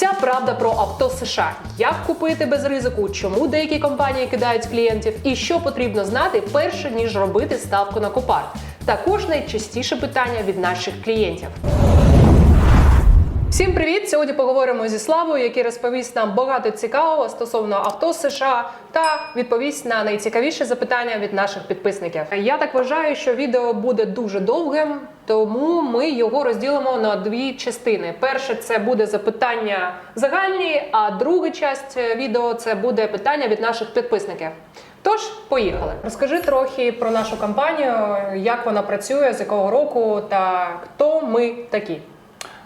Вся правда про авто США. Як купити без ризику, чому деякі компанії кидають клієнтів, і що потрібно знати перше ніж робити ставку на Копар. Також найчастіше питання від наших клієнтів. Всім привіт! Сьогодні поговоримо зі Славою, який розповість нам багато цікавого стосовно авто США та відповість на найцікавіші запитання від наших підписників. Я так вважаю, що відео буде дуже довгим, тому ми його розділимо на дві частини. Перше це буде запитання загальні, а друга часть відео це буде питання від наших підписників. Тож, поїхали. Розкажи трохи про нашу компанію, як вона працює, з якого року та хто ми такі.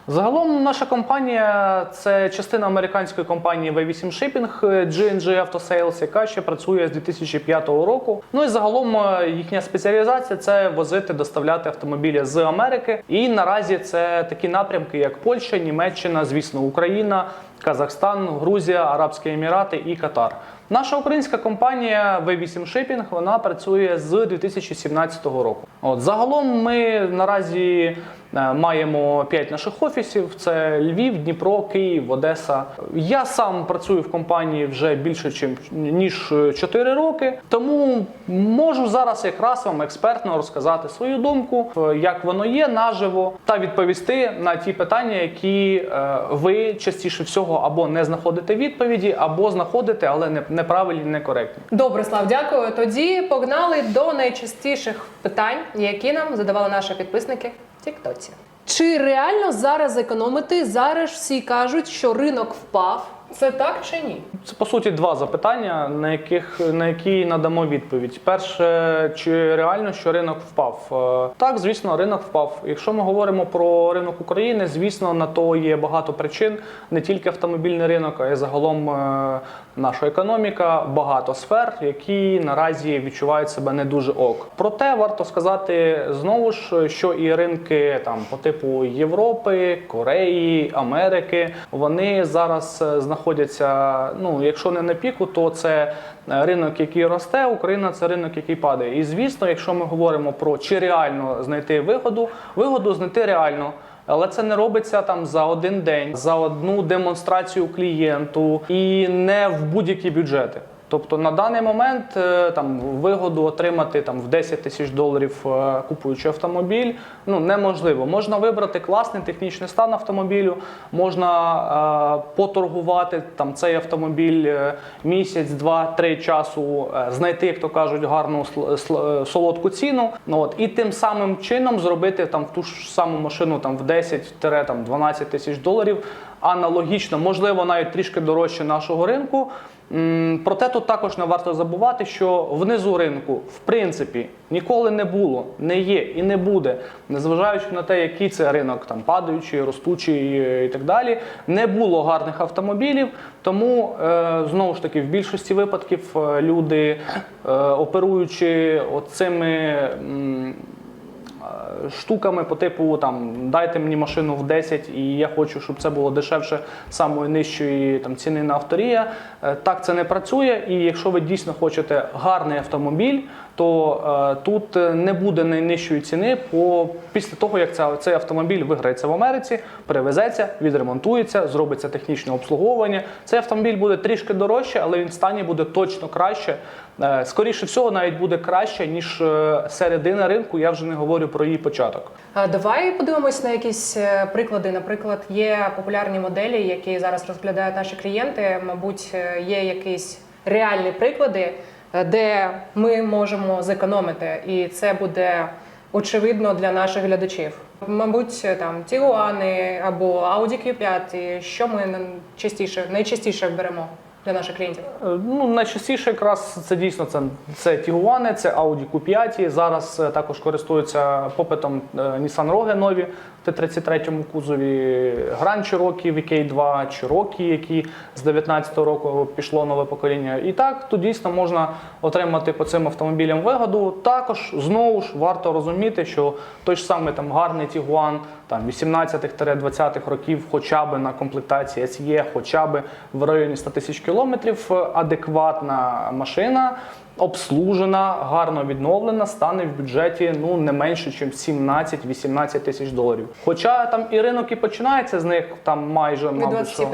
Загалом наша компанія це частина американської компанії V8 Shipping G&G Auto Sales, яка ще працює з 2005 року. Ну і загалом е, їхня спеціалізація це возити, доставляти автомобілі з Америки. І наразі це такі напрямки, як Польща, Німеччина, звісно, Україна, Казахстан, Грузія, Арабські Емірати і Катар. Наша українська компанія V8 Shipping, вона працює з 2017 року. От загалом ми наразі маємо 5 наших офісів: це Львів, Дніпро, Київ, Одеса. Я сам працюю в компанії вже більше ніж 4 роки, тому можу зараз якраз вам експертно розказати свою думку, е, як воно є наживо, та відповісти на ті питання, які е, ви частіше всього або не знаходите відповіді, або знаходите, але не неправильні, некоректні. Добре, Слав, дякую. Тоді погнали до найчастіших питань, які нам задавали наші підписники Тіктоці. Чи реально зараз економити? Зараз всі кажуть, що ринок впав. Це так чи ні? Це по суті два запитання, на яких на які надамо відповідь. Перше, чи реально що ринок впав? Е, Так, звісно, ринок впав. Якщо ми говоримо про ринок України, звісно, на то є багато причин, не тільки автомобільний ринок, а й загалом е, наша економіка, багато сфер, які наразі відчувають себе не дуже ок. Проте варто сказати знову ж, що і ринки там по типу Європи, Кореї, Америки, вони зараз е, знаходяться. Ну, якщо не на піку, то це е, ринок, який росте, Україна це ринок, який падає. І звісно, якщо ми говоримо про чи реально знайти вигоду, вигоду знайти реально. Але це не робиться там за один день, за одну демонстрацію клієнту і не в будь-які бюджети. Тобто на даний момент е, там вигоду отримати там в 10 тисяч доларів е, купуючи автомобіль ну неможливо. Можна вибрати класний технічний стан автомобілю, можна е, поторгувати там цей автомобіль е, місяць, два, три часу, знайти, як то кажуть, гарну солодку ціну. Ну от і тим самим чином зробити там в ту ж саму машину там в 10-12 тисяч доларів. Аналогічно, можливо, навіть трішки дорожче нашого ринку. Проте тут також не варто забувати, що внизу ринку, в принципі, ніколи не було, не є і не буде, незважаючи на те, який це ринок, там падаючий, ростучий е, і так далі, не було гарних автомобілів. Тому е, знову ж таки, в більшості випадків е, люди, оперуючи оцими. Е, штуками по типу там дайте мені машину в 10 і я хочу, щоб це було дешевше самої нижчої там ціни на авторія. Е, Так це не працює. І якщо ви дійсно хочете гарний автомобіль, то е, тут е, не буде найнижчої ціни по після того, як цей автомобіль виграється в Америці, перевезеться, відремонтується, зробиться технічне обслуговування. Цей автомобіль буде трішки дорожче, але він в стані буде точно краще. Е, Скоріше всього, навіть буде краще, ніж середина ринку. Я вже не говорю про її початок. Давай подивимось на якісь приклади. Наприклад, є популярні моделі, які зараз розглядають наші клієнти. Мабуть, є якісь реальні приклади, де ми можемо зекономити, і це буде очевидно для наших глядачів. Мабуть, там Тігуани або Audi Q5, що ми частіше найчастіше беремо для наших клієнтів. Е, Ну, найчастіше якраз це дійсно це, це Тігуани, це Audi Q5. Зараз е, також користуються попитом е, Nissan Rogue нові Т-33 кузові, Гран Чирокі VK2, Чирокі, які з 19 року пішло нове покоління. І так, тут дійсно можна отримати по цим автомобілям вигоду. Також знову ж варто розуміти, що той ж самий там гарний Тігуан там 18-20-х років, хоча б на комплектації SE, хоча б в районі 100 тисяч кілометрів, адекватна машина. обслужена, гарно відновлена, стане в бюджеті ну не менше, ніж 17-18 тисяч доларів. Хоча там і ринок і починається з них там майже Від мабуть, що...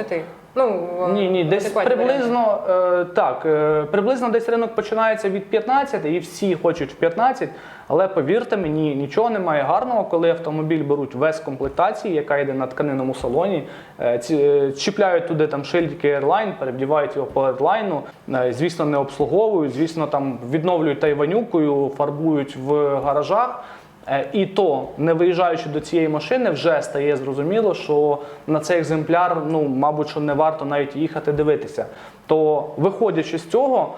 25. Ну, Ні, ні, десь приблизно е, так. Е, приблизно десь ринок починається від 15, і всі хочуть в 15. Але повірте мені, нічого немає гарного, коли автомобіль беруть весь комплектації, яка йде на тканинному салоні, е, ці, е, чіпляють туди там шильдики Airline, перевдівають його по Airline, е, звісно, не обслуговують, звісно, там відновлюють тайванюкою, фарбують в гаражах. Е, І то, не виїжджаючи до цієї машини, вже стає зрозуміло, що на цей екземпляр, ну, мабуть, що не варто навіть їхати дивитися. То, виходячи з цього,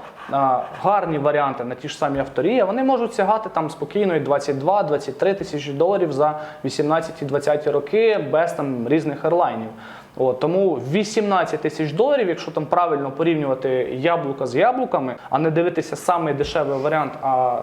гарні варіанти на ті ж самі авторії, вони можуть сягати там спокійно і 22-23 тисячі доларів за 18-20 роки без там різних ерлайнів. От, тому 18 тисяч доларів, якщо там правильно порівнювати яблука з яблуками, а не дивитися самий дешевий варіант, а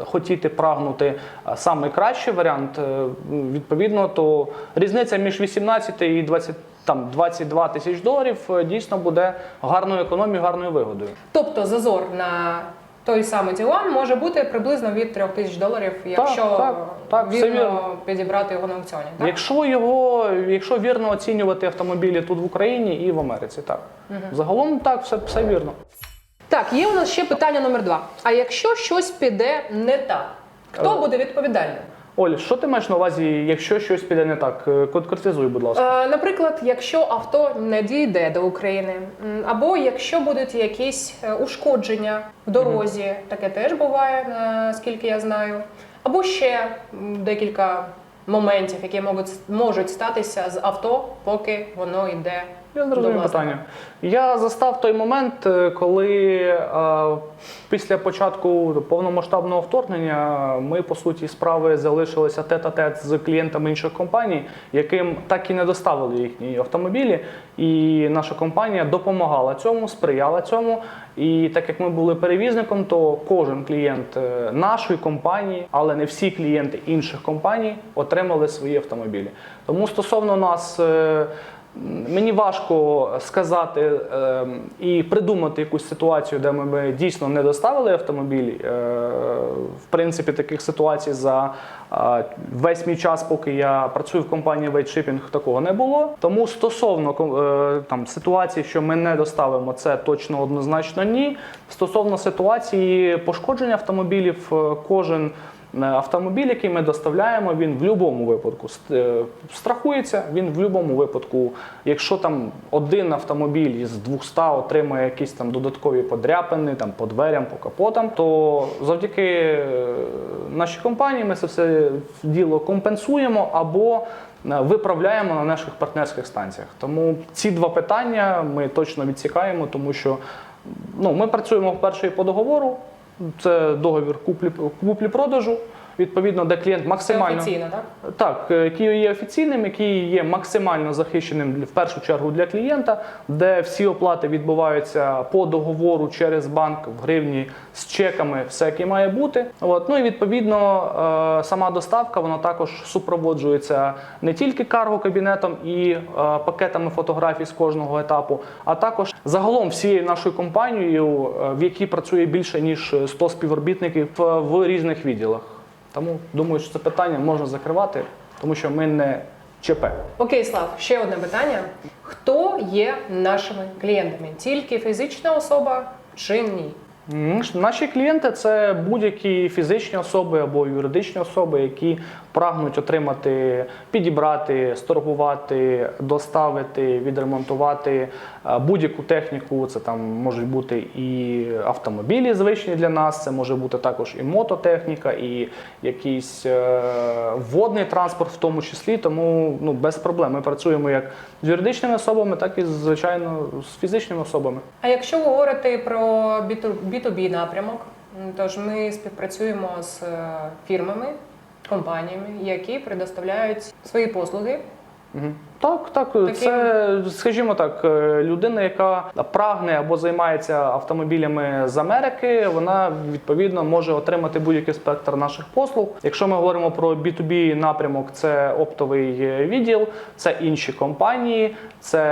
е, хотіти прагнути самий кращий варіант, е, відповідно, то різниця між 18 і 20, там, 22 тисяч доларів е, дійсно буде гарною економією, гарною вигодою. Тобто зазор на той самий Ділан може бути приблизно від 3 тисяч доларів, якщо так, так, вірно вірно. підібрати його на аукціоні. Так? Якщо його, якщо вірно оцінювати автомобілі тут в Україні і в Америці, так загалом так, все, все вірно. Так, є у нас ще питання номер два. А якщо щось піде не так, хто Е. буде відповідальним? Оль, що ти маєш на увазі, якщо щось піде не так? Е, Конкретизуй, будь ласка. Е, наприклад, якщо авто не дійде до України, або якщо будуть якісь е, ушкодження в дорозі, таке теж буває, наскільки я знаю, або ще декілька моментів, які можуть, можуть статися з авто, поки воно йде. Я зрозумів питання. Я застав той момент, е, коли е, після початку повномасштабного вторгнення ми, по суті, справи залишилися тет-а-тет з клієнтами інших компаній, яким так і не доставили їхні автомобілі. І наша компанія допомагала цьому, сприяла цьому. І так як ми були перевізником, то кожен клієнт е, нашої компанії, але не всі клієнти інших компаній, отримали свої автомобілі. Тому стосовно нас. е, Мені важко сказати е, і придумати якусь ситуацію, де ми би дійсно не доставили автомобіль. Е, в принципі, таких ситуацій за е, весь мій час, поки я працюю в компанії Вейтшипінг, такого не було. Тому стосовно е, там ситуації, що ми не доставимо, це точно однозначно ні. Стосовно ситуації пошкодження автомобілів, е, кожен. Е, Автомобіль, який ми доставляємо, він в будь-якому випадку е, страхується. Він в будь-якому випадку, якщо там один автомобіль із 200 отримує якісь там додаткові подряпини там по дверям, по капотам, то завдяки е, нашій компанії ми це все діло компенсуємо або виправляємо на наших партнерських станціях. Тому ці два питання ми точно відсікаємо, тому що ну, ми працюємо вперше і по договору. Це договір куплі куплі-продажу. Відповідно, де клієнт Це максимально офіційно, так? так, е, який є офіційним, який є максимально захищеним в першу чергу для клієнта, де всі оплати відбуваються по договору через банк в гривні з чеками, все яке має бути. От. Ну і відповідно е, сама доставка вона також супроводжується не тільки карго-кабінетом і е, пакетами фотографій з кожного етапу, а також загалом всією нашою компанією, в якій працює більше ніж 100 співробітників в різних відділах. Тому думаю, що це питання можна закривати, тому що ми не ЧП. Окей, Слав, ще одне питання. Хто є нашими клієнтами? Тільки фізична особа чи ні? Наші клієнти це будь-які фізичні особи або юридичні особи, які прагнуть отримати, підібрати, сторгувати, доставити, відремонтувати е, будь-яку техніку. Це там можуть бути і автомобілі звичні для нас, це може бути також і мототехніка, і якийсь е, водний транспорт, в тому числі. Тому ну без проблем. Ми працюємо як з юридичними особами, так і звичайно з фізичними особами. А якщо говорити про B2B напрямок, тож ми співпрацюємо з е, фірмами, компаніями, які предоставляють свої послуги Так, так, це, скажімо так, е, людина, яка прагне або займається автомобілями з Америки, вона відповідно може отримати будь-який спектр наших послуг. Якщо ми говоримо про B2B напрямок, це оптовий е, відділ, це інші компанії, це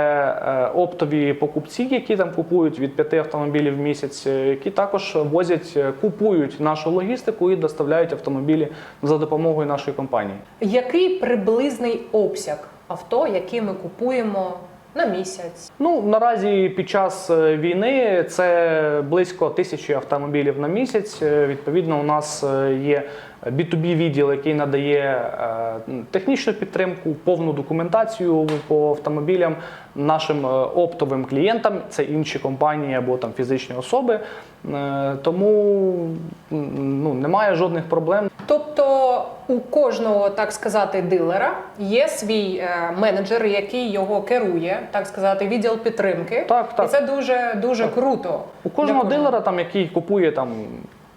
е, оптові покупці, які там купують від п'яти автомобілів в місяць, які також возять, купують нашу логістику і доставляють автомобілі за допомогою нашої компанії. Який приблизний обсяг авто, які ми купуємо на місяць? Ну наразі під час е, війни це близько тисячі автомобілів на місяць. Е, Відповідно, у нас е, є B2B відділ, який надає е, технічну підтримку, повну документацію по автомобілям нашим е, оптовим клієнтам. Це інші компанії або там фізичні особи. Е, Тому ну, немає жодних проблем. Тобто у кожного, так сказати, дилера є свій менеджер, який його керує, так сказати, відділ підтримки. Так, так. І це дуже дуже круто. У кожного дилера, там, який купує там.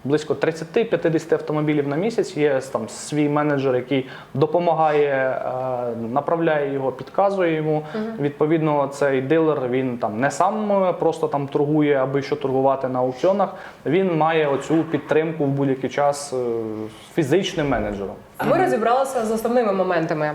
Близько 30-50 автомобілів на місяць є там свій менеджер, який допомагає, е, направляє його, підказує йому. Відповідно, цей дилер він там не сам е, просто там торгує, аби що торгувати на аукціонах. Він має оцю підтримку в будь-який час е, фізичним менеджером. Ми розібралися з основними моментами.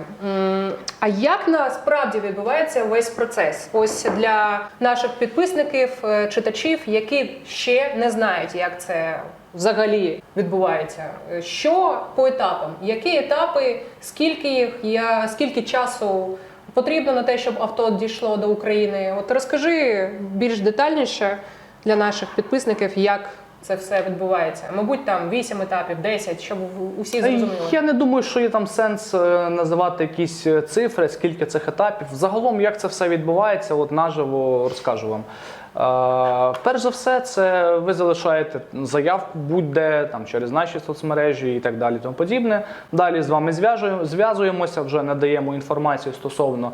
А як насправді відбувається весь процес? Ось для наших підписників, читачів, які ще не знають, як це взагалі відбувається. Що по етапам? Які етапи, скільки їх, я, скільки часу потрібно на те, щоб авто дійшло до України? От розкажи більш детальніше для наших підписників, як це все відбувається. Мабуть, там 8 етапів, 10, щоб усі зрозуміли. Я не думаю, що є там сенс е, називати якісь е, цифри, скільки цих етапів. Загалом, як це все відбувається, от наживо розкажу вам. Перш за все, це ви залишаєте заявку будь-де там через наші соцмережі і так далі. Тому подібне. Далі з вами зв'язуємося, вже надаємо інформацію стосовно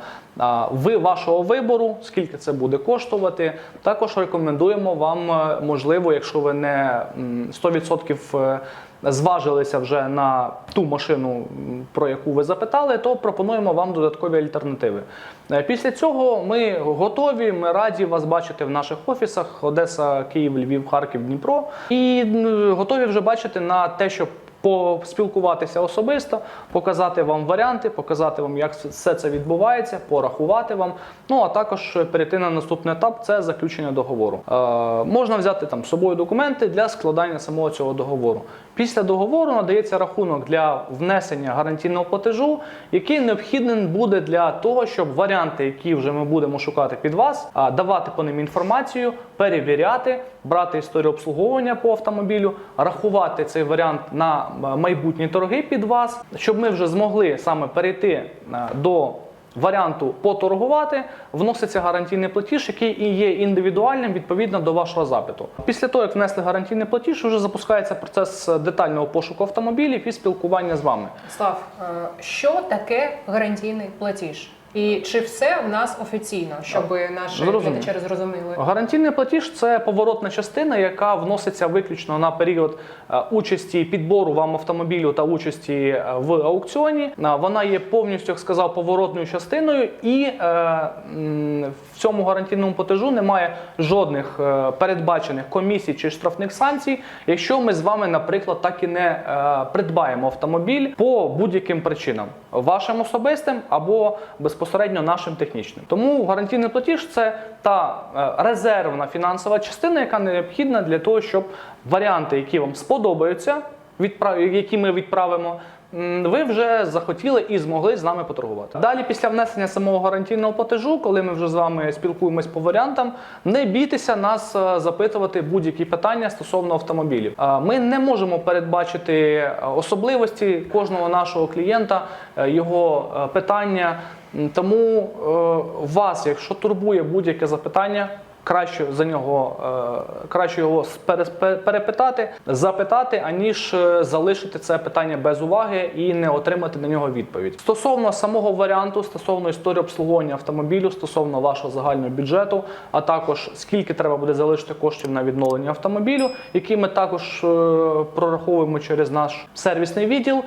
ви вашого вибору, скільки це буде коштувати. Також рекомендуємо вам, е, можливо, якщо ви не 100% е, зважилися вже на ту машину, про яку ви запитали, то пропонуємо вам додаткові альтернативи. Е, Після цього ми готові, ми раді вас бачити в наших офісах Одеса, Київ, Львів, Харків, Дніпро. І готові вже бачити на те, щоб поспілкуватися особисто, показати вам варіанти, показати вам, як все це відбувається, порахувати вам. Ну а також перейти на наступний етап це заключення договору. Е, можна взяти там з собою документи для складання самого цього договору. Після договору надається рахунок для внесення гарантійного платежу, який необхідним буде для того, щоб варіанти, які вже ми будемо шукати під вас, давати по ним інформацію, перевіряти, брати історію обслуговування по автомобілю, рахувати цей варіант на майбутні торги під вас, щоб ми вже змогли саме перейти до варіанту поторгувати, вноситься гарантійний платіж, який і є індивідуальним відповідно до вашого запиту. Після того, як внесли гарантійний платіж, вже запускається процес детального пошуку автомобілів і спілкування з вами. Слав, е, що таке гарантійний платіж? І чи все в нас офіційно, щоб наші Зрозуміло. глядачі зрозуміли? Гарантійний платіж це поворотна частина, яка вноситься виключно на період е, участі підбору вам автомобілю та участі е, в аукціоні. Е, Вона є повністю, як сказав, поворотною частиною, і в цьому гарантійному платежу немає жодних передбачених комісій чи штрафних санкцій, якщо ми з вами, наприклад, так і не придбаємо автомобіль по будь-яким причинам, вашим особистим або безпосередньо нашим технічним. Тому гарантійний платіж це та е, резервна фінансова частина, яка необхідна для того, щоб варіанти, які вам сподобаються, які ми відправимо. Ви вже захотіли і змогли з нами поторгувати. Далі, після внесення самого гарантійного платежу, коли ми вже з вами спілкуємось по варіантам, не бійтеся нас е, запитувати будь-які питання стосовно автомобілів. Е, Ми не можемо передбачити е, особливості кожного нашого клієнта, його питання. Тому вас, якщо турбує будь-яке запитання, краще за нього е, краще його перепитати, запитати, аніж е, залишити це питання без уваги і не отримати на нього відповідь. Стосовно самого варіанту, стосовно історії обслуговування автомобілю, стосовно вашого загального бюджету, а також скільки треба буде залишити коштів на відновлення автомобілю, які ми також е, прораховуємо через наш сервісний відділ.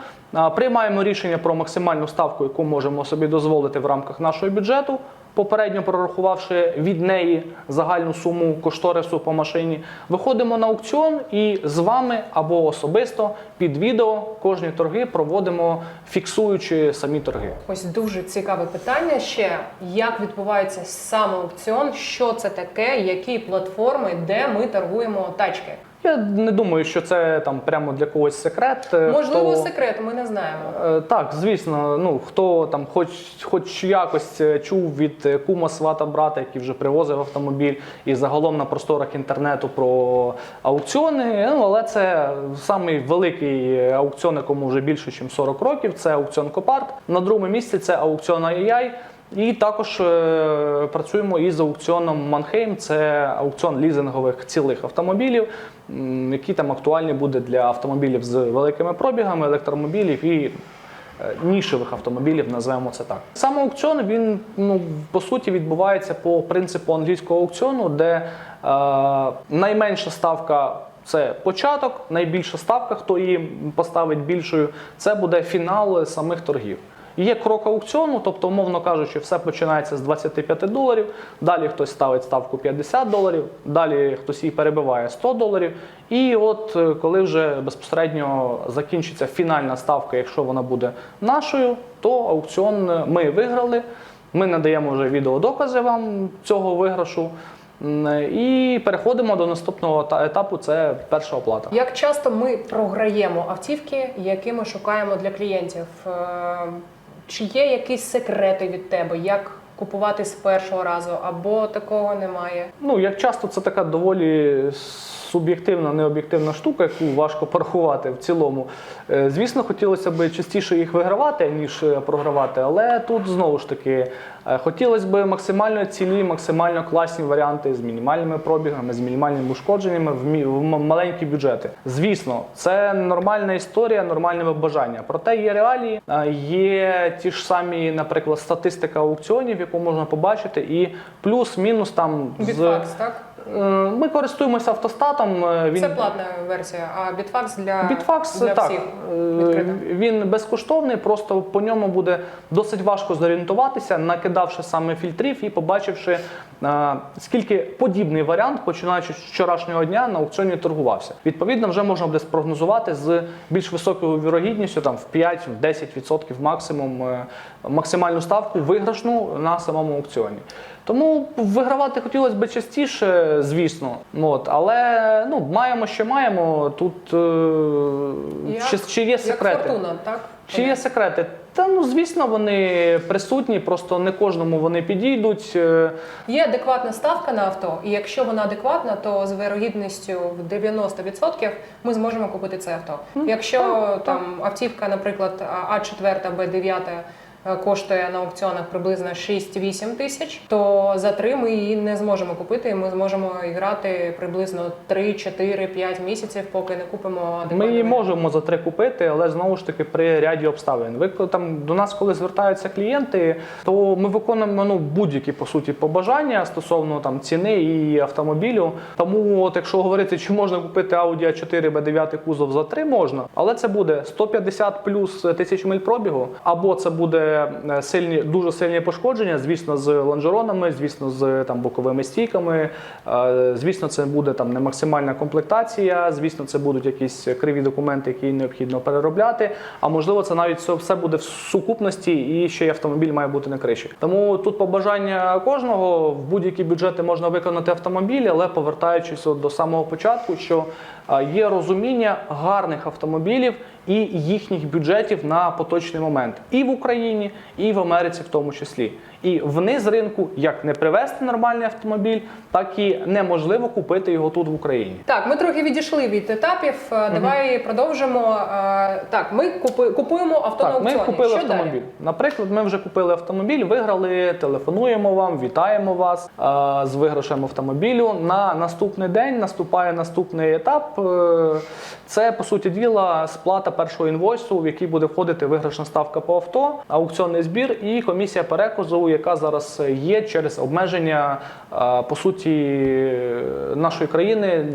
Приймаємо рішення про максимальну ставку, яку можемо собі дозволити в рамках нашого бюджету, попередньо прорахувавши від неї загальну суму кошторису по машині. Виходимо на аукціон і з вами або особисто під відео кожні торги проводимо, фіксуючи самі торги. Ось дуже цікаве питання ще. Як відбувається саме аукціон? Що це таке? Які платформи, де ми торгуємо тачки? Я не думаю, що це там прямо для когось секрет. Е, Можливо, хто- секрет, ми не знаємо. Е, Так, звісно, ну хто там, хоч хоч якось е, чув від кума свата брата, який вже привозив автомобіль, і загалом на просторах інтернету про аукціони. Ну але це самий великий аукціон, якому вже більше, ніж 40 років. Це аукціон Копарт. На другому місці це аукціон AI. І також е, працюємо із аукціоном Манхейм. Це аукціон лізингових цілих автомобілів, м, які там актуальні буде для автомобілів з великими пробігами, електромобілів і е, нішевих автомобілів, називаємо це так. Сам аукціон він ну по суті відбувається по принципу англійського аукціону, де е, найменша ставка. Це початок, найбільша ставка, хто її поставить більшою, це буде фінал самих торгів. Є крок аукціону, тобто, умовно кажучи, все починається з 25 доларів. Далі хтось ставить ставку 50 доларів, далі хтось її перебиває 100 доларів. І от е, коли вже безпосередньо закінчиться фінальна ставка, якщо вона буде нашою, то аукціон е, ми виграли. Ми надаємо вже відеодокази вам цього виграшу. І переходимо до наступного та- етапу це перша оплата. Як часто ми програємо автівки, які ми шукаємо для клієнтів? Чи є якісь секрети від тебе, як купувати з першого разу, або такого немає? Ну, як часто це така доволі суб'єктивна, необ'єктивна штука, яку важко порахувати в цілому. Е, Звісно, хотілося б частіше їх вигравати, ніж е, програвати, але тут знову ж таки е, хотілося б максимально цілі, максимально класні варіанти з мінімальними пробігами, з мінімальними ушкодженнями в, маленькі бюджети. Звісно, це нормальна історія, нормальне бажання. Проте є реалії, є ті ж самі, наприклад, статистика аукціонів, яку можна побачити, і плюс-мінус там з так? Е, Ми користуємося автостатом. е, Він Це платна версія, а Bitfax для, Bitfax, для так, всіх е, відкрита. він безкоштовний, просто по ньому буде досить важко зорієнтуватися, накидавши саме фільтрів і побачивши, скільки подібний варіант, починаючи з вчорашнього дня, на аукціоні торгувався. Відповідно, вже можна буде спрогнозувати з більш високою вірогідністю, там в 5-10% максимум, максимальну ставку виграшну на самому аукціоні. Тому вигравати хотілося б частіше, звісно. От, але ну, маємо, що маємо. Тут е, Як- чи, чи є секрети? Як фортуна, так? Чи є секрети? Та ну звісно, вони присутні, просто не кожному вони підійдуть. Е, Є адекватна ставка на авто, і якщо вона адекватна, то з вирогідністю в 90% ми зможемо купити це авто. Якщо там автівка, наприклад, А4, Б9 е, коштує на аукціонах приблизно 6-8 тисяч, то за 3 ми її не зможемо купити, ми зможемо грати приблизно 3-4-5 місяців, поки не купимо. Ми її можемо за три купити, але знову ж таки при ряді обставин. Ви там до нас, коли звертаються клієнти, то ми виконуємо ну будь-які по суті побажання стосовно там ціни і автомобілю. Тому, от якщо говорити, чи можна купити Audi A4 B9 кузов за 3, можна, але це буде 150 плюс тисяч миль пробігу, або це буде е, сильні, дуже сильні пошкодження, звісно, з лонжеронами, звісно, з там боковими стійками. Е, Звісно, це буде там не максимальна комплектація. Звісно, це будуть якісь криві документи, які необхідно переробляти. А можливо, це навіть все, все буде в сукупності, і ще й автомобіль має бути на криші. Тому тут побажання кожного в будь-які бюджети можна виконати автомобіль, але повертаючись до самого початку, що є розуміння гарних автомобілів і їхніх бюджетів на поточний момент і в Україні, і в Америці, в тому числі. І вниз ринку як не привезти нормальний автомобіль, так і неможливо купити його тут в Україні. Так, ми трохи відійшли від етапів. Е, Давай продовжимо. Е, Так, ми купи- купуємо авто на Так, ми купили Що далі? автомобіль. Наприклад, ми вже купили автомобіль, виграли, телефонуємо вам, вітаємо вас е, з виграшем автомобілю. На наступний день наступає наступний етап. Це по суті діла сплата першого інвойсу, в який буде входити виграшна ставка по авто, аукціонний збір і комісія переказу, яка зараз є через обмеження е, по суті нашої країни.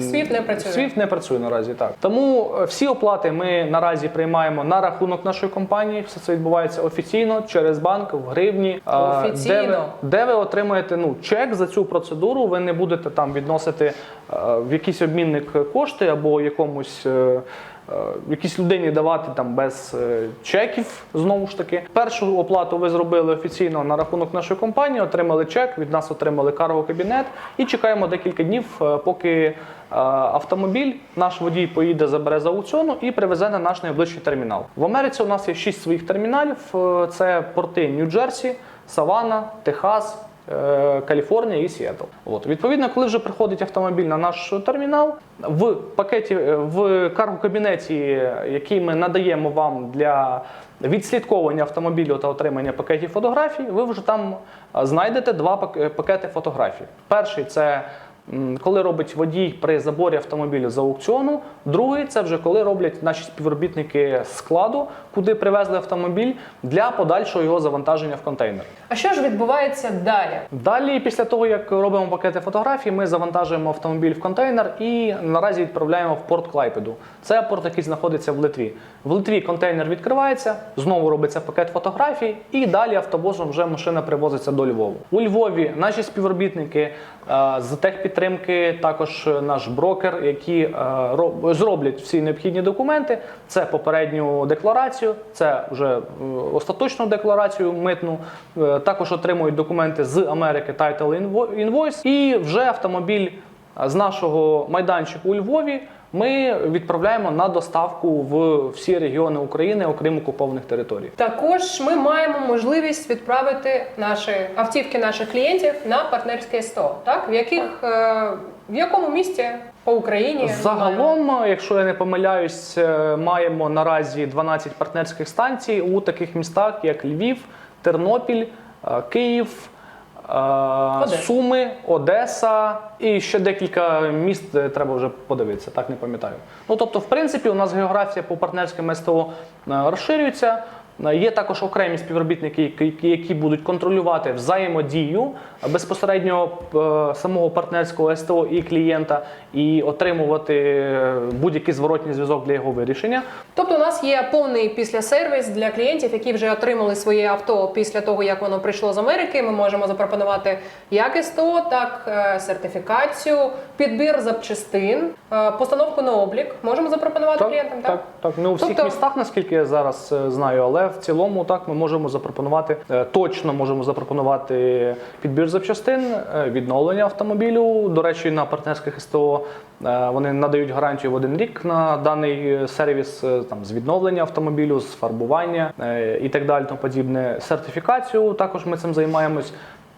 SWIFT не працює. SWIFT не працює наразі. Так тому е, всі оплати ми наразі приймаємо на рахунок нашої компанії. Все це відбувається офіційно через банк в гривні. Е, Офіційно? Де ви, де ви отримаєте ну чек за цю процедуру. Ви не будете там відносити е, в якийсь обмінник кошти або якомусь. Е, Якійсь людині давати там без е, чеків знову ж таки. Першу оплату ви зробили офіційно на рахунок нашої компанії, отримали чек, від нас отримали карго кабінет і чекаємо декілька днів, е, поки автомобіль наш водій поїде, забере з аукціону і привезе на наш найближчий термінал. В Америці у нас є шість своїх терміналів: це порти Нью-Джерсі, Саванна, Техас. Е, Каліфорнія і Сіетл. От відповідно, коли вже приходить автомобіль на наш термінал, в пакеті е, в карго-кабінеті, який ми надаємо вам для відслідковування автомобілю та отримання пакетів фотографій, ви вже там е, знайдете два пакети фотографій. Перший це коли робить водій при заборі автомобіля з аукціону. Другий це вже коли роблять наші співробітники складу, куди привезли автомобіль для подальшого його завантаження в контейнер. А що ж відбувається далі? Далі, після того, як робимо пакети фотографій, ми завантажуємо автомобіль в контейнер і наразі відправляємо в порт Клайпеду. Це порт, який знаходиться в Литві. В Литві контейнер відкривається, знову робиться пакет фотографій, і далі автобусом вже машина привозиться до Львову. У Львові наші співробітники е, з техпідтримки, також наш брокер, які е, зроблять всі необхідні документи. Це попередню декларацію, це вже е, остаточну декларацію митну. Е, Також отримують документи з Америки Title Invo- Invoice. І вже автомобіль з нашого майданчику у Львові ми відправляємо на доставку в всі регіони України, окрім окупованих територій. Також ми маємо можливість відправити наші автівки наших клієнтів на партнерське СТО, так в яких е, в якому місті по Україні? Загалом, якщо я не помиляюсь, е, маємо наразі 12 партнерських станцій у таких містах, як Львів, Тернопіль, е, Київ. Е, Одеса. Суми, Одеса і ще декілька міст треба вже подивитися, так не пам'ятаю. Ну тобто, в принципі, у нас географія по партнерським СТО е, розширюється. Е, Є також окремі співробітники, які- будуть контролювати взаємодію безпосередньо е, самого партнерського СТО і клієнта, і отримувати е, будь-який зворотній зв'язок для його вирішення. Тобто, у нас є повний після-сервіс для клієнтів, які вже отримали своє авто після того, як воно прийшло з Америки. Ми можемо запропонувати як СТО, так е, сертифікацію, підбір запчастин, е, постановку на облік. Можемо запропонувати клієнтам. Так, так, так. Не у всіх Тобто- містах, наскільки я зараз е, знаю, але в цілому так ми можемо запропонувати е, точно можемо запропонувати підбір запчастин, е, відновлення автомобілю. До речі, на партнерських СТО е, вони надають гарантію в один рік на даний сервіс там з відновлення автомобілю, з фарбування і так далі. Тому подібне. Сертифікацію також ми цим займаємось.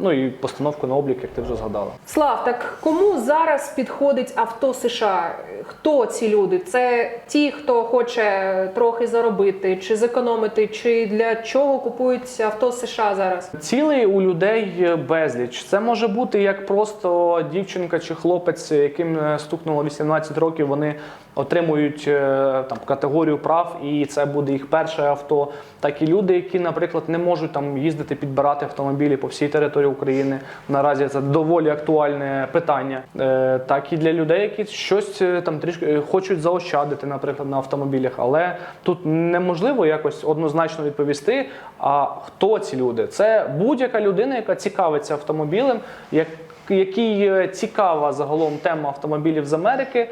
Ну і постановку на облік, як ти вже згадала. Слав, так кому зараз підходить авто США? Хто ці люди? Це ті, хто хоче трохи заробити, чи зекономити, чи для чого купують авто США зараз? Цілей у людей безліч. Це може бути як просто дівчинка чи хлопець, яким стукнуло 18 років. Вони отримують е, там категорію прав, і це буде їх перше авто. Так і люди, які, наприклад, не можуть там їздити підбирати автомобілі по всій території України. Наразі це доволі актуальне питання. Е, Так і для людей, які щось е, там трішки хочуть заощадити, наприклад, на автомобілях. Але тут неможливо якось однозначно відповісти. А хто ці люди? Це будь-яка людина, яка цікавиться автомобілем, як якій е, цікава загалом тема автомобілів з Америки,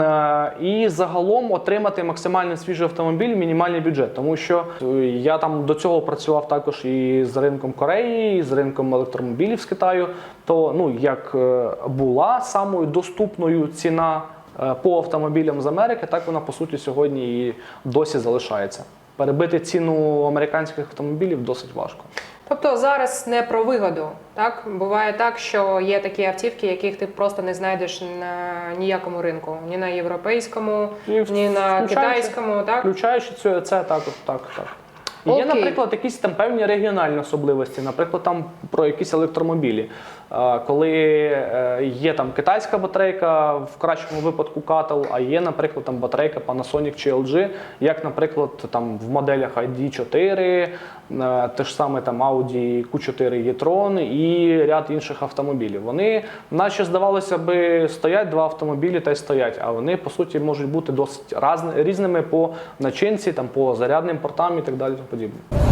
е, і загалом отримати максимально свіжий автомобіль, мінімальний бюджет. Тому що е, я там до цього працював також і з ринком Кореї, і з ринком електромобілів з Китаю. То ну як була самою доступною ціна по автомобілям з Америки, так вона по суті сьогодні і досі залишається. Перебити ціну американських автомобілів досить важко. Тобто зараз не про вигоду. Так буває так, що є такі автівки, яких ти просто не знайдеш на ніякому ринку, ні на європейському, ні на китайському. Так Включаючи це, це також, так, так. Є, Окей. наприклад, якісь там певні регіональні особливості, наприклад, там про якісь електромобілі. Е, Коли е, є там китайська батарейка, в кращому випадку Cattle, а є, наприклад, там батарейка Panasonic чи LG, як, наприклад, там в моделях ID4, е, те ж саме там Audi Q4 e-tron і ряд інших автомобілів. Вони, наче здавалося би, стоять два автомобілі та й стоять, а вони по суті можуть бути досить різними по начинці, там по зарядним портам і так далі подібне.